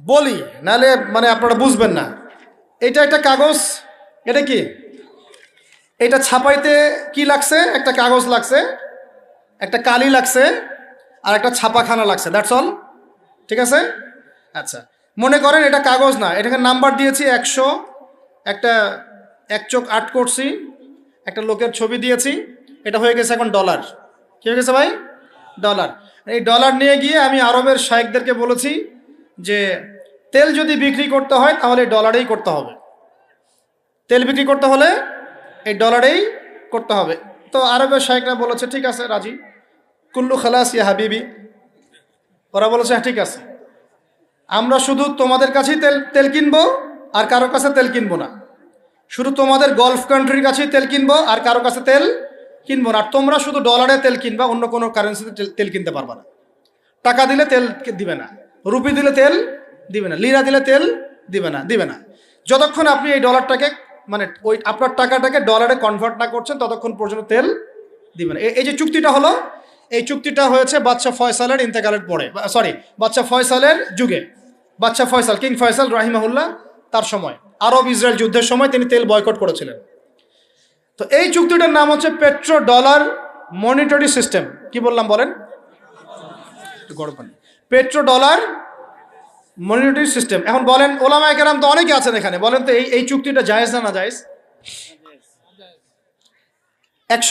বলি, নাহলে মানে আপনারা বুঝবেন না। এটা একটা কাগজ, এটা কি? এটা ছাপাইতে কি লাগছে? একটা কাগজ লাগছে, একটা কালি লাগছে, আর একটা ছাপাখানা লাগছে দ্যাটস অল ঠিক আছে? আচ্ছা মনে করেন এটা কাগজ না, এটাকে নাম্বার দিয়েছি একশো, একটা এক চোখ আট করছি, একটা লোকের ছবি দিয়েছি, এটা হয়ে গেছে এখন ডলার কি হয়ে গেছে ভাই? ডলার এই ডলার নিয়ে গিয়ে আমি আরবের শায়েকদেরকে বলেছি যে তেল যদি বিক্রি করতে হয়, তাহলে ডলারেই করতে হবে। তেল বিক্রি করতে হলে এই ডলারেই করতে হবে। তো আরবের শায়েকরা বলেছে, ঠিক আছে, রাজি। কুল্লু খালাস ইয়া হাবিবি, ওরা বলেছে হ্যাঁ ঠিক আছে। আমরা শুধু তোমাদের কাছেই তেল তেল কিনবো আর কারও কাছে তেল কিনবো না। শুধু তোমাদের গলফ কান্ট্রির কাছেই তেল কিনবো আর কারও কাছে তেল কিনবো না। আর তোমরা শুধু ডলারে তেল কিনবা, অন্য কোনো কারেন্সিতে তেল কিনতে পারবা না। টাকা দিলে তেল দিবে না। রুপি দিলে তেল, দিবে না। লিরা দিলে তেল, দিবে না দিবে না। যতক্ষণ আপনি এই ডলারটাকে মানে ওই আপনার টাকাটাকে ডলারে কনভার্ট না করছেন, ততক্ষণ পর্যন্ত তেল দিবে না। এই যে চুক্তিটা হলো, এই চুক্তিটা হয়েছে বাদশা ফয়সালের ইন্তেকালের পরে সরি বাদশা ফয়সালের যুগে। বাদশা ফয়সাল, কিং ফয়সাল রাহিমাহুল্লাহ, তার সময়, আরব ইসরায়েল যুদ্ধের সময় তিনি তেল বয়কট করেছিলেন। তো এই চুক্তিটার নাম হচ্ছে পেট্রো ডলার মনিটরি সিস্টেম কি বললাম বলেন? গরম পানি। Petro dollar monetary system. এখন বলেন ওলামা কেরাম তো অনেকে আছেন এখানে। বলেন তো এই এই চুক্তিটা জায়েজ না না জায়েজ? একশো